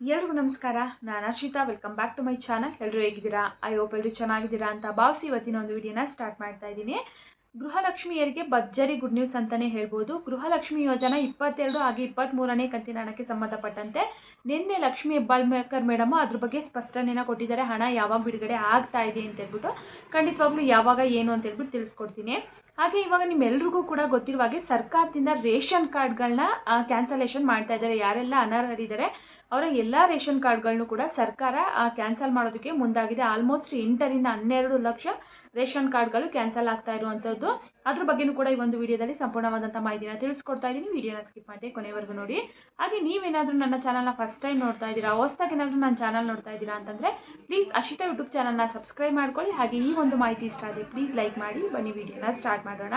ಎಲ್ರಿಗೂ ನಮಸ್ಕಾರ. ನಾನು Arshitha welcome back to my channel ಎಲ್ಲರೂ ಹೇಗಿದ್ದೀರಾ? ಐ ಹೋಪ್ ಎಲ್ಲರೂ ಚೆನ್ನಾಗಿದ್ದೀರಾ ಅಂತ ಭಾವಿಸಿ ಇವತ್ತಿನ ಒಂದು ವಿಡಿಯೋನ ಸ್ಟಾರ್ಟ್ ಮಾಡ್ತಾ ಇದ್ದೀನಿ. ಗೃಹಲಕ್ಷ್ಮಿಯರಿಗೆ ಭರ್ಜರಿ ಗುಡ್ ನ್ಯೂಸ್ ಅಂತಲೇ ಹೇಳ್ಬೋದು. ಗೃಹಲಕ್ಷ್ಮಿ ಯೋಜನಾ ಇಪ್ಪತ್ತೆರಡು ಹಾಗೆ ಇಪ್ಪತ್ತ್ಮೂರನೇ ಕಂತಿನ ಹಣಕ್ಕೆ ಸಂಬಂಧಪಟ್ಟಂತೆ ನಿನ್ನೆ ಲಕ್ಷ್ಮಿ ಹೆಬ್ಬಾಳ್ಮೇಕರ್ ಮೇಡಮು ಅದ್ರ ಬಗ್ಗೆ ಸ್ಪಷ್ಟನೇನ ಕೊಟ್ಟಿದ್ದಾರೆ. ಹಣ ಯಾವಾಗ ಬಿಡುಗಡೆ ಆಗ್ತಾ ಇದೆ ಅಂತ ಹೇಳ್ಬಿಟ್ಟು ಖಂಡಿತವಾಗ್ಲೂ ಯಾವಾಗ ಏನು ಅಂತ ಹೇಳ್ಬಿಟ್ಟು ತಿಳಿಸ್ಕೊಡ್ತೀನಿ. ಹಾಗೆ ಇವಾಗ ನಿಮ್ಮೆಲ್ರಿಗೂ ಕೂಡ ಗೊತ್ತಿರುವ ಹಾಗೆ ಸರ್ಕಾರದಿಂದ ರೇಷನ್ ಕಾರ್ಡ್ಗಳನ್ನ ಕ್ಯಾನ್ಸಲೇಷನ್ ಮಾಡ್ತಾ ಇದ್ದಾರೆ. ಯಾರೆಲ್ಲ ಅನರ್ಹರಿದ್ದಾರೆ ಅವರ ಎಲ್ಲ ರೇಷನ್ ಕಾರ್ಡ್ಗಳನ್ನು ಕೂಡ ಸರ್ಕಾರ ಕ್ಯಾನ್ಸಲ್ ಮಾಡೋದಕ್ಕೆ ಮುಂದಾಗಿದೆ. ಆಲ್ಮೋಸ್ಟ್ ಎಂಟರಿಂದ ಹನ್ನೆರಡು ಲಕ್ಷ ರೇಷನ್ ಕಾರ್ಡ್ಗಳು ಕ್ಯಾನ್ಸಲ್ ಆಗ್ತಾ ಇರುವಂಥದ್ದು ಅದ್ರ ಬಗ್ಗೆನೂ ಕೂಡ ಈ ಒಂದು ವಿಡಿಯೋದಲ್ಲಿ ಸಂಪೂರ್ಣವಾದಂಥ ಮಾಹಿತಿನ ತಿಳಿಸ್ಕೊಡ್ತಾ ಇದ್ದೀನಿ. ವಿಡಿಯೋನ ಸ್ಕಿಪ್ ಮಾಡಿದೆ ಕೊನೆವರೆಗೂ ನೋಡಿ. ಹಾಗೆ ನೀವೇನಾದರೂ ನನ್ನ ಚಾನಲ್ನ ಫಸ್ಟ್ ಟೈಮ್ ನೋಡ್ತಾ ಇದ್ದೀರಾ, ಹೊಸ್ದಾಗಿ ಏನಾದರೂ ನನ್ನ ಚಾನಲ್ ನೋಡ್ತಾ ಇದ್ದೀರಾ ಅಂತಂದರೆ ಪ್ಲೀಸ್ ಅಶಿತ ಯೂಟ್ಯೂಬ್ ಚಾನಲ್ನ ಸಬ್ಸ್ಕ್ರೈಬ್ ಮಾಡ್ಕೊಳ್ಳಿ. ಹಾಗೆ ಈ ಒಂದು ಮಾಹಿತಿ ಇಷ್ಟ ಆದರೆ ಪ್ಲೀಸ್ ಲೈಕ್ ಮಾಡಿ. ಬನ್ನಿ, ವಿಡಿಯೋನ ಸ್ಟಾರ್ಟ್ ಮಾಡೋಣ.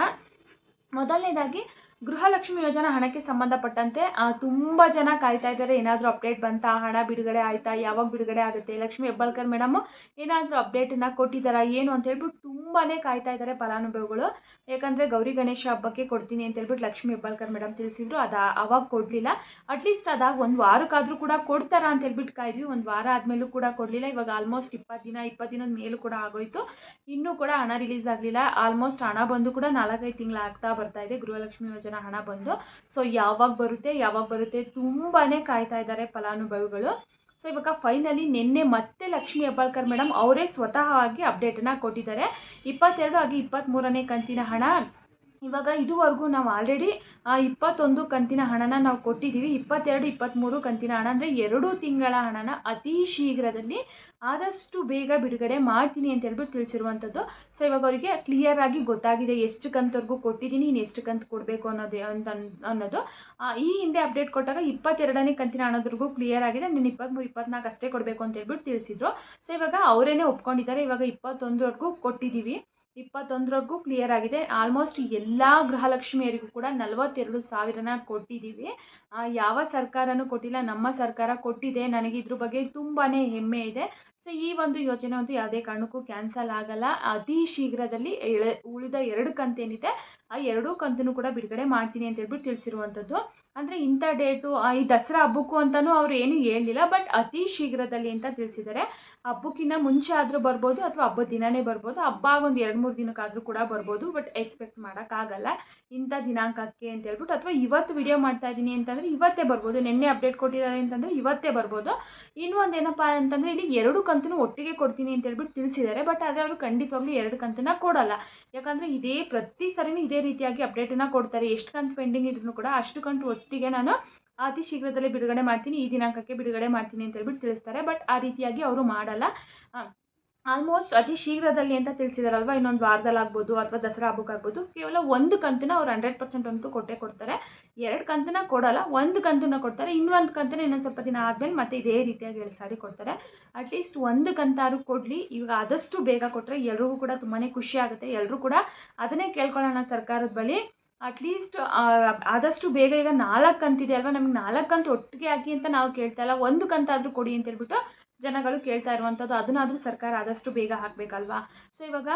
ಮೊದಲನೇದಾಗಿ ಗೃಹಲಕ್ಷ್ಮಿ ಯೋಜನಾ ಹಣಕ್ಕೆ ಸಂಬಂಧಪಟ್ಟಂತೆ ತುಂಬ ಜನ ಕಾಯ್ತಾ ಇದ್ದಾರೆ. ಏನಾದರೂ ಅಪ್ಡೇಟ್ ಬಂತಾ? ಹಣ ಬಿಡುಗಡೆ ಆಯಿತಾ? ಯಾವಾಗ ಬಿಡುಗಡೆ ಆಗುತ್ತೆ? ಲಕ್ಷ್ಮಿ ಹೆಬ್ಬಾಳ್ಕರ್ ಮೇಡಮ್, ಏನಾದರೂ ಅಪ್ಡೇಟನ್ನು ಕೊಟ್ಟಿದ್ದಾರಾ ಏನು ಅಂತ ಹೇಳ್ಬಿಟ್ಟು ತುಂಬಾ ಕಾಯ್ತಾ ಇದ್ದಾರೆ ಫಲಾನುಭವಿಗಳು. ಯಾಕಂದರೆ ಗೌರಿ ಗಣೇಶ ಹಬ್ಬಕ್ಕೆ ಕೊಡ್ತೀನಿ ಅಂತ ಹೇಳ್ಬಿಟ್ಟು ಲಕ್ಷ್ಮಿ ಹೆಬ್ಬಾಳ್ಕರ್ ಮೇಡಮ್ ತಿಳಿಸಿದ್ರು. ಅದು ಅವಾಗ ಕೊಡಲಿಲ್ಲ. ಅಟ್ಲೀಸ್ಟ್ ಅದಾಗ ಒಂದು ವಾರಕ್ಕಾದರೂ ಕೂಡ ಕೊಡ್ತಾರಾ ಅಂತ ಹೇಳ್ಬಿಟ್ಟು ಕಾಯ್ದ್ವಿ. ಒಂದು ವಾರ ಆದಮೇಲೂ ಕೂಡ ಕೊಡಲಿಲ್ಲ. ಇವಾಗ ಆಲ್ಮೋಸ್ಟ್ ಇಪ್ಪತ್ತು ದಿನ ಇಪ್ಪತ್ತು ದಿನದ ಮೇಲೂ ಕೂಡ ಆಗೋಯ್ತು. ಇನ್ನೂ ಕೂಡ ಹಣ ರಿಲೀಸ್ ಆಗಲಿಲ್ಲ. ಆಲ್ಮೋಸ್ಟ್ ಹಣ ಬಂದು ಕೂಡ ನಾಲ್ಕೈದು ತಿಂಗಳು ಆಗ್ತಾ ಬರ್ತಾ ಇದೆ ಗೃಹಲಕ್ಷ್ಮಿ ಯೋಜನಾ ಹಣ ಬಂದು ಸೊ ಯಾವಾಗ ಬರುತ್ತೆ ಯಾವಾಗ ಬರುತ್ತೆ ತುಂಬಾ ಕಾಯ್ತಾ ಇದ್ದಾರೆ ಫಲಾನುಭವಿಗಳು. ಸೊ ಇವಾಗ ಫೈನಲಿ ನಿನ್ನೆ ಮತ್ತೆ ಲಕ್ಷ್ಮಿ ಹೆಬ್ಬಾಳ್ಕರ್ ಮೇಡಮ್ ಅವರೇ ಸ್ವತಃ ಆಗಿ ಅಪ್ಡೇಟನ್ನು ಕೊಟ್ಟಿದ್ದಾರೆ. ಇಪ್ಪತ್ತೆರಡು ಹಾಗೆ ಇಪ್ಪತ್ತ್ಮೂರನೇ ಕಂತಿನ ಹಣ ಇವಾಗ ಇದುವರೆಗೂ ನಾವು ಆಲ್ರೆಡಿ ಇಪ್ಪತ್ತೊಂದು ಕಂತಿನ ಹಣನ ನಾವು ಕೊಟ್ಟಿದ್ದೀವಿ. ಇಪ್ಪತ್ತೆರಡು ಇಪ್ಪತ್ತ್ಮೂರು ಕಂತಿನ ಹಣ ಅಂದರೆ ಎರಡು ತಿಂಗಳ ಹಣನ ಅತಿ ಶೀಘ್ರದಲ್ಲಿ ಆದಷ್ಟು ಬೇಗ ಬಿಡುಗಡೆ ಮಾಡ್ತೀನಿ ಅಂತ ಹೇಳ್ಬಿಟ್ಟು ತಿಳಿಸಿರುವಂಥದ್ದು. ಸೊ ಇವಾಗ ಅವರಿಗೆ ಕ್ಲಿಯರ್ ಆಗಿ ಗೊತ್ತಾಗಿದೆ ಎಷ್ಟು ಕಂತವರೆಗೂ ಕೊಟ್ಟಿದ್ದೀನಿ ಇನ್ನು ಎಷ್ಟು ಕಂತು ಕೊಡಬೇಕು ಅನ್ನೋದು ಅಂತ ಅನ್ನೋದು. ಈ ಹಿಂದೆ ಅಪ್ಡೇಟ್ ಕೊಟ್ಟಾಗ ಇಪ್ಪತ್ತೆರಡನೇ ಕಂತಿನ ಹಣದವರೆಗೂ ಕ್ಲಿಯರ್ ಆಗಿದೆ. ನೀನು ಇಪ್ಪತ್ತ್ಮೂರು ಇಪ್ಪತ್ನಾಲ್ಕು ಅಷ್ಟೇ ಕೊಡಬೇಕು ಅಂತ ಹೇಳ್ಬಿಟ್ಟು ತಿಳಿಸಿದ್ರು. ಸೊ ಇವಾಗ ಅವರೇನೆ ಒಪ್ಕೊಂಡಿದ್ದಾರೆ. ಇವಾಗ ಇಪ್ಪತ್ತೊಂದರವರೆಗೂ ಕೊಟ್ಟಿದ್ದೀವಿ. ಇಪ್ಪತ್ತೊಂದರವರೆಗೂ ಕ್ಲಿಯರ್ ಆಗಿದೆ. ಆಲ್ಮೋಸ್ಟ್ ಎಲ್ಲ ಗೃಹಲಕ್ಷ್ಮಿಯರಿಗೂ ಕೂಡ ನಲವತ್ತೆರಡು ಸಾವಿರನ ಕೊಟ್ಟಿದ್ದೀವಿ. ಯಾವ ಸರ್ಕಾರನೂ ಕೊಟ್ಟಿಲ್ಲ, ನಮ್ಮ ಸರ್ಕಾರ ಕೊಟ್ಟಿದೆ. ನನಗೆ ಇದ್ರ ಬಗ್ಗೆ ತುಂಬಾ ಹೆಮ್ಮೆ ಇದೆ. ಸೊ ಈ ಒಂದು ಯೋಜನೆ ಅಂತೂ ಯಾವುದೇ ಕಾರಣಕ್ಕೂ ಕ್ಯಾನ್ಸಲ್ ಆಗಲ್ಲ. ಅತಿ ಶೀಘ್ರದಲ್ಲಿ ಉಳಿದ ಎರಡು ಕಂತೇನಿದೆ. ಆ ಎರಡೂ ಕಂತನ್ನು ಕೂಡ ಬಿಡುಗಡೆ ಮಾಡ್ತೀನಿ ಅಂತ ಹೇಳ್ಬಿಟ್ಟು ತಿಳಿಸಿರುವಂಥದ್ದು. ಅಂದರೆ ಇಂಥ ಡೇಟು ಈ ದಸರಾ ಹಬ್ಬಕ್ಕೂ ಅಂತಲೂ ಅವರು ಏನೂ ಹೇಳಲಿಲ್ಲ ಬಟ್ ಅತಿ ಶೀಘ್ರದಲ್ಲಿ ಅಂತ ತಿಳಿಸಿದ್ದಾರೆ. ಹಬ್ಬಕ್ಕಿಂತ ಮುಂಚೆ ಆದರೂ ಬರ್ಬೋದು ಅಥವಾ ಹಬ್ಬದ ದಿನವೇ ಬರ್ಬೋದು. ಹಬ್ಬ ಒಂದು ಎರಡು ಮೂರು ದಿನಕ್ಕಾದರೂ ಕೂಡ ಬರ್ಬೋದು ಬಟ್ ಎಕ್ಸ್ಪೆಕ್ಟ್ ಮಾಡೋಕ್ಕಾಗಲ್ಲ. ಇಂಥ ದಿನಾಂಕಕ್ಕೆ ಅಂತ ಹೇಳ್ಬಿಟ್ಟು ಅಥವಾ ಇವತ್ತು ವಿಡಿಯೋ ಮಾಡ್ತಾ ಇದ್ದೀನಿ ಅಂತಂದರೆ ಇವತ್ತೇ ಬರ್ಬೋದು. ನಿನ್ನೆ ಅಪ್ಡೇಟ್ ಕೊಟ್ಟಿದ್ದಾರೆ ಅಂತಂದರೆ ಇವತ್ತೇ ಬರ್ಬೋದು. ಇನ್ನೊಂದು ಏನಪ್ಪಾ ಅಂತಂದರೆ ಇಲ್ಲಿ ಎರಡು ಕಂತನ್ನು ಒಟ್ಟಿಗೆ ಕೊಡ್ತೀನಿ ಅಂತ ಹೇಳ್ಬಿಟ್ಟು ತಿಳಿಸಿದ್ದಾರೆ ಬಟ್ ಆದರೆ ಅವರು ಖಂಡಿತವಾಗ್ಲೂ ಎರಡು ಕಂತನ್ನ ಕೊಡೋಲ್ಲ. ಯಾಕಂದರೆ ಇದೇ ಪ್ರತಿ ಸರಿನೂ ಇದೇ ರೀತಿಯಾಗಿ ಅಪ್ಡೇಟನ್ನು ಕೊಡ್ತಾರೆ. ಎಷ್ಟು ಕಂತು ಪೆಂಡಿಂಗ್ ಇದ್ರೂ ಕೂಡ ಅಷ್ಟು ಕಂತು ಒಟ್ಟಿಗೆ ನಾನು ಅತಿ ಶೀಘ್ರದಲ್ಲಿ ಬಿಡುಗಡೆ ಮಾಡ್ತೀನಿ, ಈ ದಿನಾಂಕಕ್ಕೆ ಬಿಡುಗಡೆ ಮಾಡ್ತೀನಿ ಅಂತ ಹೇಳ್ಬಿಟ್ಟು ತಿಳಿಸ್ತಾರೆ. ಬಟ್ ಆ ರೀತಿಯಾಗಿ ಅವರು ಮಾಡಲ್ಲ. ಆಲ್ಮೋಸ್ಟ್ ಅತಿ ಶೀಘ್ರದಲ್ಲಿ ಅಂತ ತಿಳಿಸಿದಾರಲ್ವ? ಇನ್ನೊಂದು ವಾರದಲ್ಲಿ ಆಗ್ಬೋದು ಅಥವಾ ದಸರಾ ಹಬ್ಬಕ್ಕೆ ಆಗ್ಬೋದು. ಕೇವಲ ಒಂದು ಕಂತನ್ನ ಅವ್ರು ಹಂಡ್ರೆಡ್ ಪರ್ಸೆಂಟ್ ಅಂತೂ ಕೊಟ್ಟೇ ಕೊಡ್ತಾರೆ. ಎರಡು ಕಂತನ್ನ ಕೊಡಲ್ಲ, ಒಂದು ಕಂತನ್ನ ಕೊಡ್ತಾರೆ. ಇನ್ನೊಂದು ಕಂತನ್ನ ಇನ್ನೊಂದು ಸ್ವಲ್ಪ ದಿನ ಆದಮೇಲೆ ಮತ್ತೆ ಇದೇ ರೀತಿಯಾಗಿ ಎಳ್ಸಾಡಿ ಕೊಡ್ತಾರೆ. ಅಟ್ಲೀಸ್ಟ್ ಒಂದು ಕಂತಾರು ಕೊಡಲಿ. ಇವಾಗ ಆದಷ್ಟು ಬೇಗ ಕೊಟ್ಟರೆ ಎಲ್ರಿಗೂ ಕೂಡ ತುಂಬಾ ಖುಷಿ ಆಗುತ್ತೆ. ಎಲ್ಲರೂ ಕೂಡ ಅದನ್ನೇ ಕೇಳ್ಕೊಳ್ಳೋಣ ಸರ್ಕಾರದ ಬಳಿ. ಅಟ್ಲೀಸ್ಟ್ ಆದಷ್ಟು ಬೇಗ ಈಗ ನಾಲ್ಕು ಕಂತಿದೆ ಅಲ್ವಾ? ನಮಗೆ ನಾಲ್ಕು ಕಂತು ಒಟ್ಟಿಗೆ ಹಾಕಿ ಅಂತ ನಾವು ಕೇಳ್ತಾ ಇಲ್ಲ. ಒಂದು ಕಂತಾದರೂ ಕೊಡಿ ಅಂತ ಹೇಳ್ಬಿಟ್ಟು ಜನಗಳು ಕೇಳ್ತಾ ಇರುವಂಥದ್ದು ಅದನ್ನಾದರೂ ಸರ್ಕಾರ ಆದಷ್ಟು ಬೇಗ ಹಾಕಬೇಕಲ್ವಾ? ಸೊ ಇವಾಗ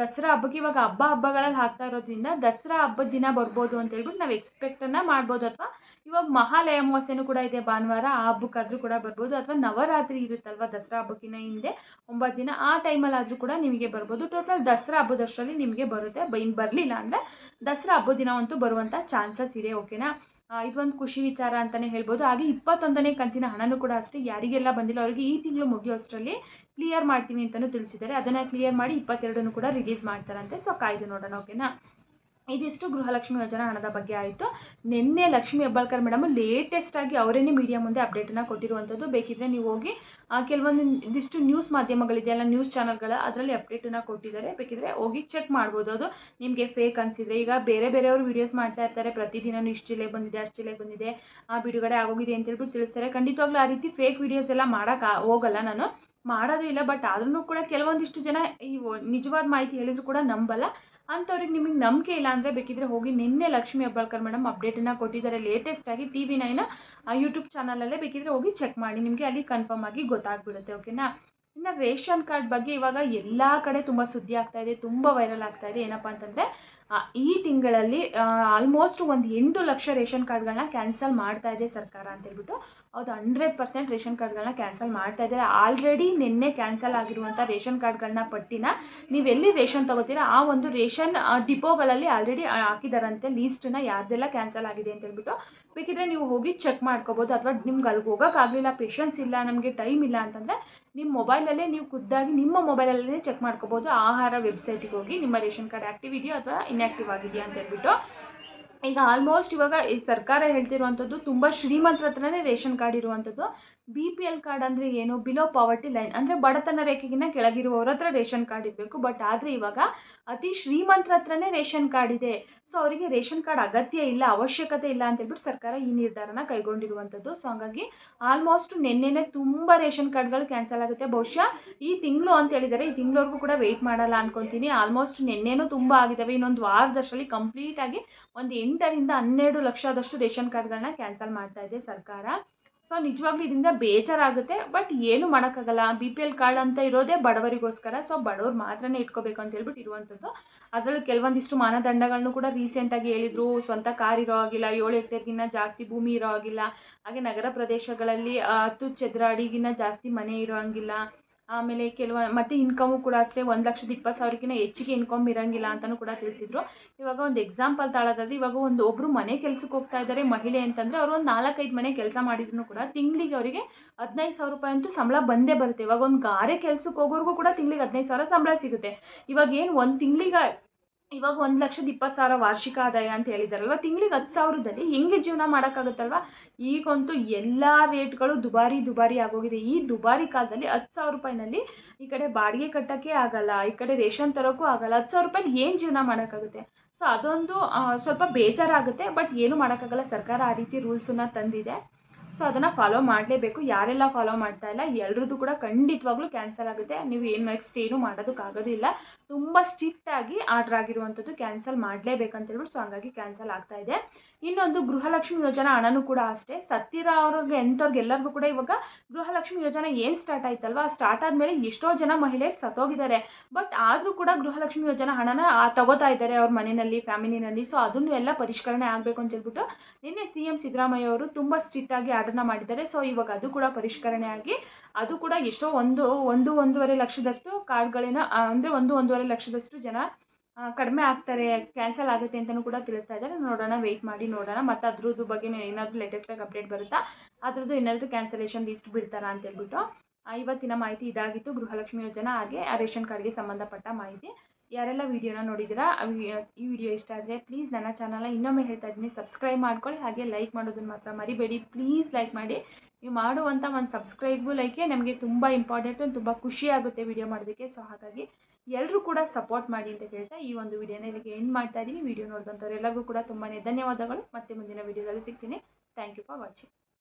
ದಸರಾ ಹಬ್ಬಕ್ಕೆ ಇವಾಗ ಹಬ್ಬ ಹಬ್ಬಗಳಲ್ಲಿ ಹಾಕ್ತಾ ಇರೋದ್ರಿಂದ ದಸರಾ ಹಬ್ಬದ ದಿನ ಬರ್ಬೋದು ಅಂತ ಹೇಳ್ಬಿಟ್ಟು ನಾವು ಎಕ್ಸ್ಪೆಕ್ಟನ್ನು ಮಾಡ್ಬೋದು ಅಥವಾ ಇವಾಗ ಮಹಾಲಯ ಅಮಾವಾಸ್ಯೆನೂ ಕೂಡ ಇದೆ, ಭಾನುವಾರ ಆ ಹಬ್ಬಕ್ಕಾದರೂ ಕೂಡ ಬರ್ಬೋದು ಅಥವಾ ನವರಾತ್ರಿ ಇರುತ್ತಲ್ವ ದಸರಾ ಹಬ್ಬಕ್ಕಿನ ಹಿಂದೆ? ಒಂಬತ್ತು ದಿನ ಆ ಟೈಮಲ್ಲಾದರೂ ಕೂಡ ನಿಮಗೆ ಬರ್ಬೋದು. ಟೋಟಲ್ ದಸರಾ ಹಬ್ಬದಷ್ಟರಲ್ಲಿ ನಿಮಗೆ ಬರುತ್ತೆ. ಇನ್ನು ಬರಲಿಲ್ಲ ಅಂದರೆ ದಸರಾ ಹಬ್ಬದ ದಿನವಂತೂ ಬರುವಂಥ ಚಾನ್ಸಸ್ ಇದೆ ಓಕೆನಾ ಇದೊಂದು ಖುಷಿ ವಿಚಾರ ಅಂತಲೇ ಹೇಳ್ಬೋದು. ಹಾಗೆ ಇಪ್ಪತ್ತೊಂದನೇ ಕಂತಿನ ಹಣನೂ ಕೂಡ ಅಷ್ಟೇ. ಯಾರಿಗೆಲ್ಲ ಬಂದಿಲ್ಲ, ಅವರಿಗೆ ಈ ತಿಂಗಳು ಮುಗಿಯೋಷ್ಟರಲ್ಲಿ ಕ್ಲಿಯರ್ ಮಾಡ್ತೀವಿ ಅಂತಲೂ ತಿಳಿಸಿದ್ದಾರೆ. ಅದನ್ನು ಕ್ಲಿಯರ್ ಮಾಡಿ ಇಪ್ಪತ್ತೆರಡನ್ನು ಕೂಡ ರಿಲೀಸ್ ಮಾಡ್ತಾರಂತೆ. ಸೊ ಕಾಯ್ದು ನೋಡೋಣ ಓಕೆನಾ ಇದಿಷ್ಟು ಗೃಹಲಕ್ಷ್ಮಿ ಯೋಜನಾ ಹಣದ ಬಗ್ಗೆ ಆಯಿತು. ನಿನ್ನೆ ಲಕ್ಷ್ಮಿ ಹೆಬ್ಬಾಳ್ಕರ್ ಮೇಡಮ್ ಲೇಟೆಸ್ಟಾಗಿ ಅವರೇನೆ ಮೀಡಿಯಾ ಮುಂದೆ ಅಪ್ಡೇಟನ್ನು ಕೊಟ್ಟಿರುವಂಥದ್ದು ಬೇಕಿದ್ರೆ ನೀವು ಹೋಗಿ ಕೆಲವೊಂದು ಇದಿಷ್ಟು ನ್ಯೂಸ್ ಮಾಧ್ಯಮಗಳಿದೆಯಲ್ಲ ನ್ಯೂಸ್ ಚಾನಲ್ಗಳ ಅದರಲ್ಲಿ ಅಪ್ಡೇಟನ್ನು ಕೊಟ್ಟಿದ್ದಾರೆ. ಬೇಕಿದ್ರೆ ಹೋಗಿ ಚೆಕ್ ಮಾಡ್ಬೋದು. ಅದು ನಿಮಗೆ ಫೇಕ್ ಅನಿಸಿದ್ರೆ. ಈಗ ಬೇರೆ ಬೇರೆಯವರು ವೀಡಿಯೋಸ್ ಮಾಡ್ತಾ ಇರ್ತಾರೆ. ಪ್ರತಿದಿನವೂ ಇಷ್ಟು ಜಿಲ್ಲೆ ಬಂದಿದೆ, ಅಷ್ಟು ಜಿಲ್ಲೆ ಬಂದಿದೆ. ಆ ಬಿಡುಗಡೆ ಆಗೋಗಿದೆ ಅಂತ ಹೇಳ್ಬಿಟ್ಟು ತಿಳಿಸ್ತಾರೆ. ಖಂಡಿತವಾಗ್ಲೂ ಆ ರೀತಿ ಫೇಕ್ ವೀಡಿಯೋಸ್ ಎಲ್ಲ ಮಾಡೋಕ್ಕೆ ಹೋಗಲ್ಲ ನಾನು. ಮಾಡೋದು ಇಲ್ಲ ಬಟ್ ಆದ್ರೂ ಕೂಡ ಕೆಲವೊಂದಿಷ್ಟು ಜನ ಈ ನಿಜವಾದ ಮಾಹಿತಿ ಹೇಳಿದ್ರು ಕೂಡ ನಂಬಲ್ಲ. ಅಂಥವ್ರಿಗೆ ನಿಮಗೆ ನಂಬಿಕೆ ಇಲ್ಲ ಅಂದರೆ ಬೇಕಿದ್ರೆ ಹೋಗಿ ನಿನ್ನೆ ಲಕ್ಷ್ಮಿ ಹೆಬ್ಬಾಳ್ಕರ್ ಮೇಡಮ್ ಅಪ್ಡೇಟನ್ನು ಕೊಟ್ಟಿದ್ದಾರೆ. ಲೇಟೆಸ್ಟ್ ಆಗಿ ಟಿ ವಿ ನೈನ ಯೂಟ್ಯೂಬ್ ಚಾನಲಲ್ಲೇ ಬೇಕಿದ್ರೆ ಹೋಗಿ ಚೆಕ್ ಮಾಡಿ. ನಿಮಗೆ ಅಲ್ಲಿ ಕನ್ಫರ್ಮ್ ಆಗಿ ಗೊತ್ತಾಗ್ಬಿಡುತ್ತೆ ಓಕೆನಾ ಇನ್ನು ರೇಷನ್ ಕಾರ್ಡ್ ಬಗ್ಗೆ ಇವಾಗ ಎಲ್ಲ ಕಡೆ ತುಂಬ ಸುದ್ದಿ ಆಗ್ತಾ ಇದೆ ತುಂಬ ವೈರಲ್ ಆಗ್ತಾ ಇದೆ. ಏನಪ್ಪ ಅಂತಂದರೆ ಆ, ಈ ತಿಂಗಳಲ್ಲಿ ಆಲ್ಮೋಸ್ಟ್ ಒಂದು ಎಂಟು ಲಕ್ಷ ರೇಷನ್ ಕಾರ್ಡ್ಗಳನ್ನ ಕ್ಯಾನ್ಸಲ್ ಮಾಡ್ತಾ ಇದೆ ಸರ್ಕಾರ ಅಂತ ಹೇಳ್ಬಿಟ್ಟು ಅದು ಹಂಡ್ರೆಡ್ ಪರ್ಸೆಂಟ್ ರೇಷನ್ ಕಾರ್ಡ್ಗಳನ್ನ ಕ್ಯಾನ್ಸಲ್ ಮಾಡ್ತಾ ಇದ್ದಾರೆ. ಆಲ್ರೆಡಿ ನಿನ್ನೆ ಕ್ಯಾನ್ಸಲ್ ಆಗಿರುವಂಥ ರೇಷನ್ ಕಾರ್ಡ್ಗಳನ್ನ ಪಟ್ಟಿನ ನೀವು ಎಲ್ಲಿ ರೇಷನ್ ತಗೋತೀರಾ? ಆ ಒಂದು ರೇಷನ್ ಡಿಪೋಗಳಲ್ಲಿ ಆಲ್ರೆಡಿ ಹಾಕಿದಾರಂತೆ. ಲೀಸ್ಟನ್ನ ಯಾರ್ದೆಲ್ಲ ಕ್ಯಾನ್ಸಲ್ ಆಗಿದೆ ಅಂತ ಹೇಳ್ಬಿಟ್ಟು, ಬೇಕಿದ್ರೆ ನೀವು ಹೋಗಿ ಚೆಕ್ ಮಾಡ್ಕೋಬೋದು. ಅಥವಾ ನಿಮ್ಗೆ ಅಲ್ಲಿಗೆ ಹೋಗೋಕ್ಕಾಗಲಿಲ್ಲ ಪೇಷನ್ಸ್ ಇಲ್ಲ, ನಮಗೆ ಟೈಮ್ ಇಲ್ಲ ಅಂತಂದರೆ ನಿಮ್ಮ ಮೊಬೈಲಲ್ಲೇ ನೀವು ಖುದ್ದಾಗಿ, ನಿಮ್ಮ ಮೊಬೈಲಲ್ಲೇ ಚೆಕ್ ಮಾಡ್ಕೋಬೋದು. ಆಹಾರ ವೆಬ್ಸೈಟಿಗೆ ಹೋಗಿ, ನಿಮ್ಮ ರೇಷನ್ ಕಾರ್ಡ್ ಆ್ಯಕ್ಟಿವ್ ಇದೆಯೋ ಅಥವಾ ಇನ್ಆ್ಯಕ್ಟಿವ್ ಆಗಿದೆಯಾ ಅಂತ ಹೇಳ್ಬಿಟ್ಟು ಈಗ ಆಲ್ಮೋಸ್ಟ್ ಇವಾಗ ಈ ಸರ್ಕಾರ ಹೇಳ್ತಿರುವಂಥದ್ದು ತುಂಬ ಶ್ರೀಮಂತರ ಹತ್ರನೇ ರೇಷನ್ ಕಾರ್ಡ್ ಇರುವಂಥದ್ದು. ಬಿ ಪಿ ಎಲ್ ಕಾರ್ಡ್ ಅಂದರೆ ಏನು? ಬಿಲೋ ಪಾವರ್ಟಿ ಲೈನ್ ಅಂದರೆ ಬಡತನ ರೇಖೆಗಿನ್ನ ಕೆಳಗಿರುವವರ ಹತ್ರ ರೇಷನ್ ಕಾರ್ಡ್ ಇರಬೇಕು. ಬಟ್ ಆದರೆ ಇವಾಗ ಅತಿ ಶ್ರೀಮಂತರ ಹತ್ರನೇ ರೇಷನ್ ಕಾರ್ಡ್ ಇದೆ. ಸೊ ಅವರಿಗೆ ರೇಷನ್ ಕಾರ್ಡ್ ಅಗತ್ಯ ಇಲ್ಲ, ಅವಶ್ಯಕತೆ ಇಲ್ಲ ಅಂತ ಹೇಳ್ಬಿಟ್ಟು ಸರ್ಕಾರ ಈ ನಿರ್ಧಾರನ ಕೈಗೊಂಡಿರುವಂಥದ್ದು. ಸೊ ಹಾಗಾಗಿ ಆಲ್ಮೋಸ್ಟ್ ನಿನ್ನೆನೆ ತುಂಬ ರೇಷನ್ ಕಾರ್ಡ್ಗಳು ಕ್ಯಾನ್ಸಲ್ ಆಗುತ್ತೆ. ಬಹುಶಃ ಈ ತಿಂಗಳು ಅಂತ ಹೇಳಿದರೆ ಈ ತಿಂಗಳವರೆಗೂ ಕೂಡ ವೆಯ್ಟ್ ಮಾಡಲ್ಲ ಅನ್ಕೊತೀನಿ. ಆಲ್ಮೋಸ್ಟ್ ನಿನ್ನೆನೂ ತುಂಬ ಆಗಿದ್ದಾವೆ. ಇನ್ನೊಂದು ವಾರದಷ್ಟರಲ್ಲಿ ಕಂಪ್ಲೀಟಾಗಿ ಒಂದು ಎಂಟರಿಂದ ಹನ್ನೆರಡು ಲಕ್ಷದಷ್ಟು ರೇಷನ್ ಕಾರ್ಡ್ಗಳನ್ನ ಕ್ಯಾನ್ಸಲ್ ಮಾಡ್ತಾ ಇದೆ ಸರ್ಕಾರ. ಸೊ, ನಿಜವಾಗ್ಲೂ ಇದರಿಂದ ಬೇಜಾರಾಗುತ್ತೆ, ಬಟ್ ಏನು ಮಾಡೋಕ್ಕಾಗಲ್ಲ. ಬಿ ಪಿ ಎಲ್ ಕಾರ್ಡ್ ಅಂತ ಇರೋದೇ ಬಡವರಿಗೋಸ್ಕರ. ಸೊ, ಬಡವ್ರು ಮಾತ್ರನೇ ಇಟ್ಕೋಬೇಕು ಅಂತ ಹೇಳ್ಬಿಟ್ಟು ಇರುವಂಥದ್ದು. ಅದರಲ್ಲೂ ಕೆಲವೊಂದಿಷ್ಟು ಮಾನದಂಡಗಳನ್ನು ಕೂಡ ರೀಸೆಂಟಾಗಿ ಹೇಳಿದರು. ಸ್ವಂತ ಕಾರ್ ಇರೋ ಆಗಿಲ್ಲ ಏಳು ಎಕ್ಟೇರ್ಗಿನ್ನ ಜಾಸ್ತಿ ಭೂಮಿ ಇರೋ ಆಗಿಲ್ಲ ಹಾಗೆ ನಗರ ಪ್ರದೇಶಗಳಲ್ಲಿ ಹತ್ತು ಚದರ ಅಡಿಗಿನ್ನ ಜಾಸ್ತಿ ಮನೆ ಇರೋ ಹಂಗಿಲ್ಲ. ಆಮೇಲೆ ಕೆಲವು, ಮತ್ತು ಇನ್ಕಮು ಕೂಡ ಅಷ್ಟೇ ಒಂದು ಲಕ್ಷದ ಇಪ್ಪತ್ತು ಸಾವಿರಕ್ಕಿಂತ ಹೆಚ್ಚಿಗೆ ಇನ್ಕಮ್ ಇರೋಂಗಿಲ್ಲ ಅಂತಲೂ ಕೂಡ ತಿಳಿಸಿದ್ರು. ಇವಾಗ ಒಂದು ಎಕ್ಸಾಂಪಲ್ ತಾಳೋದಾದ್ರೆ ಇವಾಗ ಒಂದು ಒಬ್ಬರು ಮನೆ ಕೆಲ್ಸಕ್ಕೆ ಹೋಗ್ತಾ ಇದ್ದಾರೆ ಮಹಿಳೆ ಅಂತಂದರೆ ಅವರು ಒಂದು ನಾಲ್ಕೈದು ಮನೆ ಕೆಲಸ ಮಾಡಿದ್ರು ಕೂಡ ತಿಂಗಳಿಗೆ ಅವರಿಗೆ ಹದಿನೈದು ಸಾವಿರ ರೂಪಾಯಿ ಅಂತೂ ಸಂಬಳ ಬಂದೇ ಬರುತ್ತೆ. ಇವಾಗ ಒಂದು ಗಾರೆ ಕೆಲ್ಸಕ್ಕೆ ಹೋಗೋರ್ಗೂ ಕೂಡ ತಿಂಗಳಿಗೆ ಹದಿನೈದು ಸಾವಿರ ಸಂಬಳ ಸಿಗುತ್ತೆ. ಇವಾಗ ಏನು ಒಂದು ತಿಂಗಳಿಗೆ ಇವಾಗ ಒಂದು ಲಕ್ಷದ ಇಪ್ಪತ್ತು ಸಾವಿರ ವಾರ್ಷಿಕ ಆದಾಯ ಅಂತ ಹೇಳಿದಾರಲ್ವ? ತಿಂಗಳಿಗೆ ಹತ್ತು ಸಾವಿರದಲ್ಲಿ ಹೆಂಗೆ ಜೀವನ ಮಾಡೋಕ್ಕಾಗುತ್ತಲ್ವ? ಈಗಂತೂ ಎಲ್ಲ ರೇಟ್ಗಳು ದುಬಾರಿ ದುಬಾರಿ ಆಗೋಗಿದೆ. ಈ ದುಬಾರಿ ಕಾಲದಲ್ಲಿ ಹತ್ತು ಸಾವಿರ ರೂಪಾಯಿನಲ್ಲಿ ಈ ಕಡೆ ಬಾಡಿಗೆ ಕಟ್ಟೋಕ್ಕೆ ಆಗಲ್ಲ, ಈ ಕಡೆ ರೇಷನ್ ತರೋಕ್ಕೂ ಆಗಲ್ಲ. ಹತ್ತು ಸಾವಿರ ರೂಪಾಯಿಲಿ ಏನು ಜೀವನ ಮಾಡೋಕ್ಕಾಗುತ್ತೆ? ಸೊ ಅದೊಂದು ಸ್ವಲ್ಪ ಬೇಜಾರಾಗುತ್ತೆ, ಬಟ್ ಏನು ಮಾಡೋಕ್ಕಾಗಲ್ಲ. ಸರ್ಕಾರ ಆ ರೀತಿ ರೂಲ್ಸನ್ನು ತಂದಿದೆ. ಸೊ ಅದನ್ನು ಫಾಲೋ ಮಾಡಲೇಬೇಕು. ಯಾರೆಲ್ಲ ಫಾಲೋ ಮಾಡ್ತಾ ಇಲ್ಲ, ಎಲ್ರದ್ದು ಕೂಡ ಖಂಡಿತವಾಗ್ಲೂ ಕ್ಯಾನ್ಸಲ್ ಆಗುತ್ತೆ. ನೀವು ಏನು ನೆಕ್ಸ್ಟ್ ಏನು ಮಾಡೋದಕ್ಕಾಗೋದಿಲ್ಲ ತುಂಬ ಸ್ಟ್ರಿಕ್ಟಾಗಿ ಆರ್ಡ್ರ್ ಆಗಿರುವಂಥದ್ದು ಕ್ಯಾನ್ಸಲ್ ಮಾಡಲೇಬೇಕಂತ ಹೇಳ್ಬಿಟ್ಟು ಸೊ ಹಂಗಾಗಿ ಕ್ಯಾನ್ಸಲ್ ಆಗ್ತಾ ಇದೆ. ಇನ್ನೊಂದು ಗೃಹಲಕ್ಷ್ಮಿ ಯೋಜನಾ ಹಣನೂ ಕೂಡ ಅಷ್ಟೇ. ಸತ್ತಿರ ಅವ್ರಿಗೆ, ಎಂಥವ್ರಿಗೆ ಎಲ್ಲರಿಗೂ ಕೂಡ ಇವಾಗ ಗೃಹಲಕ್ಷ್ಮಿ ಯೋಜನೆ ಏನು ಸ್ಟಾರ್ಟ್ ಆಯ್ತಲ್ವಾ? ಸ್ಟಾರ್ಟ್ ಆದಮೇಲೆ ಎಷ್ಟೋ ಜನ ಮಹಿಳೆಯರು ಸತ್ತೋಗಿದ್ದಾರೆ. ಬಟ್ ಆದರೂ ಕೂಡ ಗೃಹಲಕ್ಷ್ಮಿ ಯೋಜನಾ ಹಣನ ತಗೋತಾ ಇದ್ದಾರೆ ಅವ್ರ ಮನೆಯಲ್ಲಿ ಫ್ಯಾಮಿಲಿನಲ್ಲಿ ಸೊ ಅದನ್ನು ಎಲ್ಲ ಪರಿಷ್ಕರಣೆ ಆಗಬೇಕು ಅಂತ ಹೇಳ್ಬಿಟ್ಟು ನಿನ್ನೆ ಸಿ ಎಂ ಸಿದ್ದರಾಮಯ್ಯ ಅವರು ತುಂಬ ಸ್ಟ್ರಿಕ್ಟಾಗಿ ಆರ್ಡರ್ನ ಮಾಡಿದ್ದಾರೆ. ಸೊ ಇವಾಗ ಅದು ಕೂಡ ಪರಿಷ್ಕರಣೆ ಆಗಿ, ಅದು ಕೂಡ ಎಷ್ಟೋ ಒಂದು ಒಂದು, ಒಂದೂವರೆ ಲಕ್ಷದಷ್ಟು ಕಾರ್ಡ್ಗಳನ್ನ ಅಂದರೆ ಒಂದು, ಒಂದೂವರೆ ಲಕ್ಷದಷ್ಟು ಜನ ಕಡಿಮೆ ಆಗ್ತಾರೆ, ಕ್ಯಾನ್ಸಲ್ ಆಗುತ್ತೆ ಅಂತಲೂ ಕೂಡ ತಿಳಿಸ್ತಾ ಇದ್ದಾರೆ. ನೋಡೋಣ ವೆಯ್ಟ್ ಮಾಡಿ ನೋಡೋಣ. ಮತ್ತು ಅದ್ರದ್ದು ಬಗ್ಗೆ ಏನಾದರೂ ಲೇಟೆಸ್ಟಾಗಿ ಅಪ್ಡೇಟ್ ಬರುತ್ತಾ? ಅದ್ರದ್ದು ಏನಾದರೂ ಕ್ಯಾನ್ಸಲೇಷನ್ ಲಿಸ್ಟ್ ಬಿಡ್ತಾರಾ ಅಂತ ಹೇಳ್ಬಿಟ್ಟು ಇವತ್ತಿನ ಮಾಹಿತಿ ಇದಾಗಿತ್ತು. ಗೃಹಲಕ್ಷ್ಮಿ ಯೋಜನಾ ಹಾಗೆ ರೇಷನ್ ಕಾರ್ಡ್ಗೆ ಸಂಬಂಧಪಟ್ಟ ಮಾಹಿತಿ. ಯಾರೆಲ್ಲ ವಿಡಿಯೋನ ನೋಡಿದ್ದೀರಾ ಈ ವಿಡಿಯೋ ಇಷ್ಟ ಆದರೆ ಪ್ಲೀಸ್ ನನ್ನ ಚಾನಲ್ನ ಇನ್ನೊಮ್ಮೆ ಹೇಳ್ತಾ ಇದ್ದೀನಿ. ಸಬ್ಸ್ಕ್ರೈಬ್ ಮಾಡ್ಕೊಳ್ಳಿ, ಹಾಗೆ ಲೈಕ್ ಮಾಡೋದನ್ನು ಮಾತ್ರ ಮರಿಬೇಡಿ. ಪ್ಲೀಸ್ ಲೈಕ್ ಮಾಡಿ. ನೀವು ಮಾಡುವಂಥ ಒಂದು ಸಬ್ಸ್ಕ್ರೈಬು ಲೈಕೆ ನಮಗೆ ತುಂಬ ಇಂಪಾರ್ಟೆಂಟು ತುಂಬ ಖುಷಿ ಆಗುತ್ತೆ ವಿಡಿಯೋ ಮಾಡೋದಕ್ಕೆ. ಸೊ ಹಾಗಾಗಿ ಎಲ್ಲರೂ ಕೂಡ ಸಪೋರ್ಟ್ ಮಾಡಿ ಅಂತ ಹೇಳ್ತಾ ಈ ಒಂದು ವಿಡಿಯೋನ ಇಲ್ಲಿಗೆ ಎಂಡ್ ಮಾಡ್ತಾ ಇದ್ದೀನಿ. ವಿಡಿಯೋ ನೋಡಿದಂಥವ್ರು ಎಲ್ಲರಿಗೂ ಕೂಡ ತುಂಬಾ ಧನ್ಯವಾದಗಳು. ಮತ್ತೆ ಮುಂದಿನ ವಿಡಿಯೋದಲ್ಲಿ ಸಿಗ್ತೀನಿ. Thank you for watching